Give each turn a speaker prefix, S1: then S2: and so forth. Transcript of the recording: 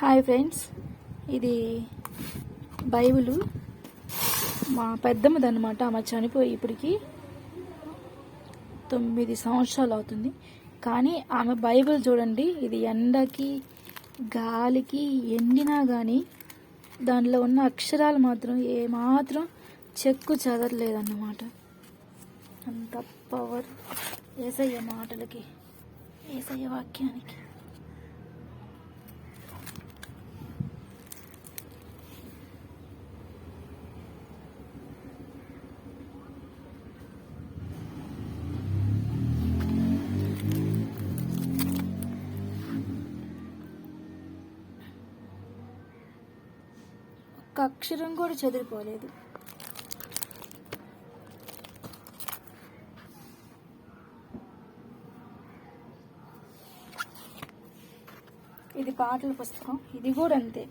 S1: Hi friends ఇది Bible. మా పెద్దమ్మది అనమాట ఆమె చనిపోయి ఇప్పటికి తొమ్మిది సంవత్సరాలు అవుతుంది. కానీ ఆమె బైబిల్ చూడండి ఇది ఎండకి గాలికి ఎండినా కానీ దానిలో ఉన్న అక్షరాలు మాత్రం ఏమాత్రం చెక్కు చదవలేదన్నమాట అంత పవర్ ఏసయ్య మాటలకి ఏసయ్య వాక్యానికి. ఒక్క అక్షరం కూడా చెదిరిపోలేదు ఇది పాటల పుస్తకం. ఇది కూడా అంతే.